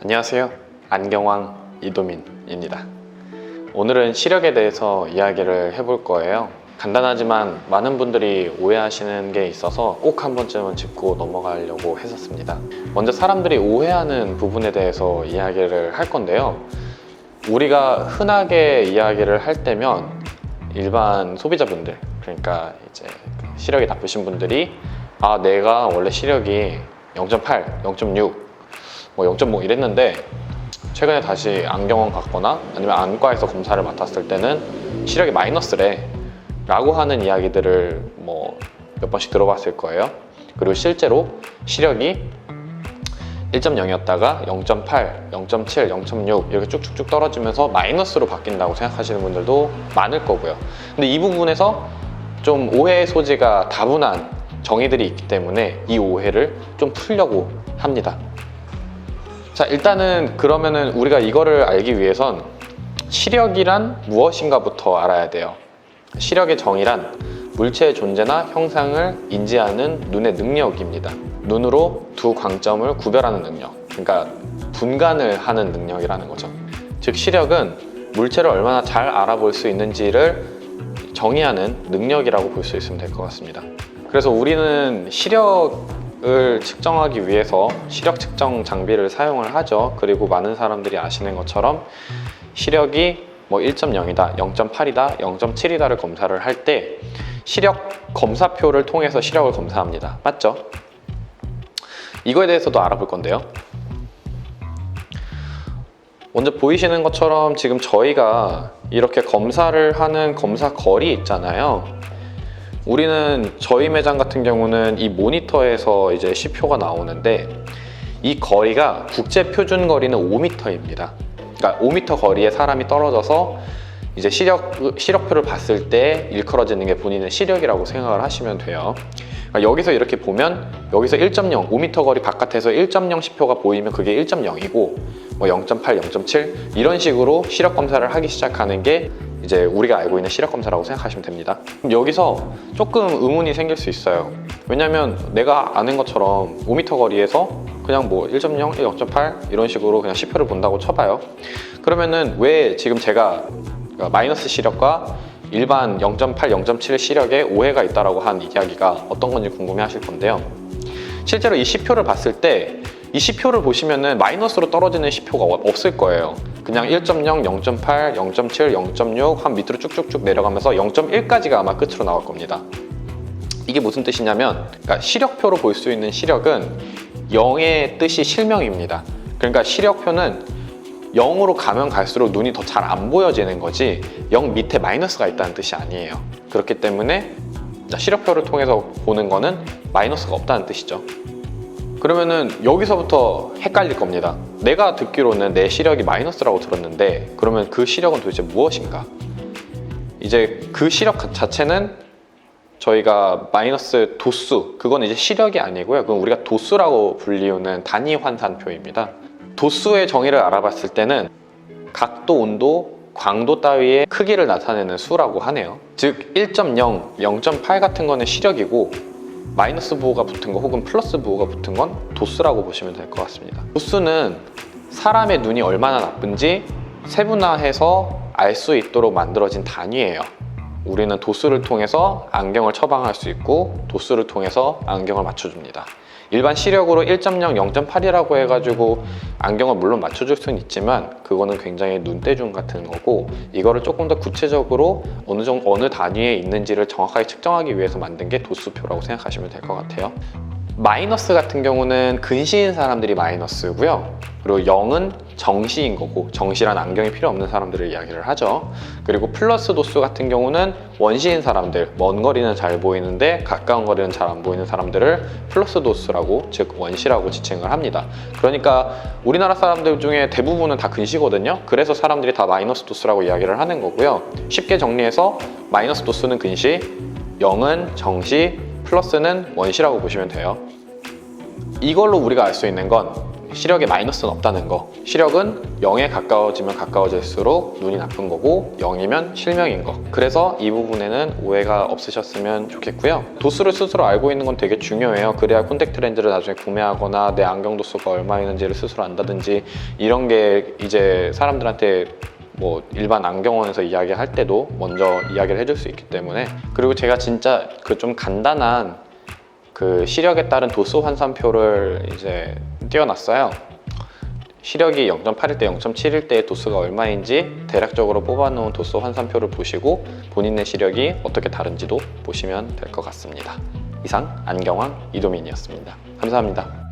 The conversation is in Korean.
안녕하세요. 안경왕 이도민입니다. 오늘은 시력에 대해서 이야기를 해볼 거예요. 간단하지만 많은 분들이 오해하시는 게 있어서 꼭 한 번쯤은 짚고 넘어가려고 했었습니다. 먼저 사람들이 오해하는 부분에 대해서 이야기를 할 건데요. 우리가 흔하게 이야기를 할 때면 일반 소비자분들, 그러니까 이제 시력이 나쁘신 분들이 아, 내가 원래 시력이 0.8, 0.6, 뭐 0.5 이랬는데 최근에 다시 안경원 갔거나 아니면 안과에서 검사를 맡았을 때는 시력이 마이너스래 라고 하는 이야기들을 뭐 몇 번씩 들어봤을 거예요. 그리고 실제로 시력이 1.0이었다가 0.8, 0.7, 0.6 이렇게 쭉쭉쭉 떨어지면서 마이너스로 바뀐다고 생각하시는 분들도 많을 거고요. 근데 이 부분에서 좀 오해의 소지가 다분한 정의들이 있기 때문에 이 오해를 좀 풀려고 합니다. 자, 일단은 그러면은 우리가 이거를 알기 위해선 시력이란 무엇인가부터 알아야 돼요. 시력의 정의란 물체의 존재나 형상을 인지하는 눈의 능력입니다. 눈으로 두 광점을 구별하는 능력. 그러니까 분간을 하는 능력이라는 거죠. 즉, 시력은 물체를 얼마나 잘 알아볼 수 있는지를 정의하는 능력이라고 볼 수 있으면 될 것 같습니다. 그래서 우리는 시력 을 측정하기 위해서 시력 측정 장비를 사용을 하죠. 그리고 많은 사람들이 아시는 것처럼 시력이 뭐 1.0이다, 0.8이다, 0.7이다를 검사를 할 때 시력 검사표를 통해서 시력을 검사합니다. 맞죠? 이거에 대해서도 알아볼 건데요. 먼저 보이시는 것처럼 지금 저희가 이렇게 검사를 하는 검사 거리 있잖아요. 우리는 저희 매장 같은 경우는 이 모니터에서 이제 시표가 나오는데 이 거리가 국제 표준 거리는 5m입니다. 그러니까 5m 거리에 사람이 떨어져서 이제 시력 시력표를 봤을 때 일컬어지는 게 본인의 시력이라고 생각을 하시면 돼요. 그러니까 여기서 이렇게 보면 여기서 1.0, 5m 거리 바깥에서 1.0 시표가 보이면 그게 1.0이고 뭐 0.8, 0.7 이런 식으로 시력 검사를 하기 시작하는 게 이제 우리가 알고 있는 시력 검사라고 생각하시면 됩니다. 여기서 조금 의문이 생길 수 있어요. 왜냐면 내가 아는 것처럼 5m 거리에서 그냥 뭐 1.0, 0.8 이런 식으로 그냥 시표를 본다고 쳐봐요. 그러면은 왜 지금 제가 마이너스 시력과 일반 0.8, 0.7 시력에 오해가 있다라고 한 이야기가 어떤 건지 궁금해 하실 건데요. 실제로 이 시표를 봤을 때 이 시표를 보시면은 마이너스로 떨어지는 시표가 없을 거예요. 그냥 1.0, 0.8, 0.7, 0.6 한 밑으로 쭉쭉쭉 내려가면서 0.1까지가 아마 끝으로 나올 겁니다. 이게 무슨 뜻이냐면 그러니까 시력표로 볼 수 있는 시력은 0의 뜻이 실명입니다. 그러니까 시력표는 0으로 가면 갈수록 눈이 더 잘 안 보여지는 거지 0 밑에 마이너스가 있다는 뜻이 아니에요. 그렇기 때문에 시력표를 통해서 보는 거는 마이너스가 없다는 뜻이죠. 그러면은 여기서부터 헷갈릴 겁니다. 내가 듣기로는 내 시력이 마이너스라고 들었는데 그러면 그 시력은 도대체 무엇인가? 이제 그 시력 자체는 저희가 마이너스 도수 그건 이제 시력이 아니고요. 그건 우리가 도수라고 불리우는 단위 환산표입니다. 도수의 정의를 알아봤을 때는 각도, 온도, 광도 따위의 크기를 나타내는 수라고 하네요. 즉 1.0, 0.8 같은 거는 시력이고 마이너스 부호가 붙은 거 혹은 플러스 부호가 붙은 건 도수라고 보시면 될 것 같습니다. 도수는 사람의 눈이 얼마나 나쁜지 세분화해서 알 수 있도록 만들어진 단위예요. 우리는 도수를 통해서 안경을 처방할 수 있고 도수를 통해서 안경을 맞춰줍니다. 일반 시력으로 1.0, 0.8이라고 해가지고 안경을 물론 맞춰줄 수는 있지만 그거는 굉장히 눈대중 같은 거고 이거를 조금 더 구체적으로 어느 정도 어느 단위에 있는지를 정확하게 측정하기 위해서 만든 게 도수표라고 생각하시면 될 것 같아요. 마이너스 같은 경우는 근시인 사람들이 마이너스고요. 그리고 0은 정시인 거고 정시란 안경이 필요 없는 사람들을 이야기를 하죠. 그리고 플러스 도수 같은 경우는 원시인 사람들, 먼 거리는 잘 보이는데 가까운 거리는 잘 안 보이는 사람들을 플러스 도수라고 즉 원시라고 지칭을 합니다. 그러니까 우리나라 사람들 중에 대부분은 다 근시거든요. 그래서 사람들이 다 마이너스 도수라고 이야기를 하는 거고요. 쉽게 정리해서 마이너스 도수는 근시, 0은 정시, 플러스는 원시라고 보시면 돼요. 이걸로 우리가 알 수 있는 건 시력에 마이너스는 없다는 거. 시력은 0에 가까워지면 가까워질수록 눈이 나쁜 거고 0이면 실명인 거. 그래서 이 부분에는 오해가 없으셨으면 좋겠고요. 도수를 스스로 알고 있는 건 되게 중요해요. 그래야 콘택트 렌즈를 나중에 구매하거나 내 안경 도수가 얼마 있는지를 스스로 안다든지 이런 게 이제 사람들한테 뭐 일반 안경원에서 이야기할 때도 먼저 이야기를 해줄 수 있기 때문에 그리고 제가 진짜 그 좀 간단한 그 시력에 따른 도수 환산표를 이제 띄워놨어요. 시력이 0.8일 때 0.7일 때의 도수가 얼마인지 대략적으로 뽑아놓은 도수 환산표를 보시고 본인의 시력이 어떻게 다른지도 보시면 될 것 같습니다. 이상 안경왕 이도민이었습니다. 감사합니다.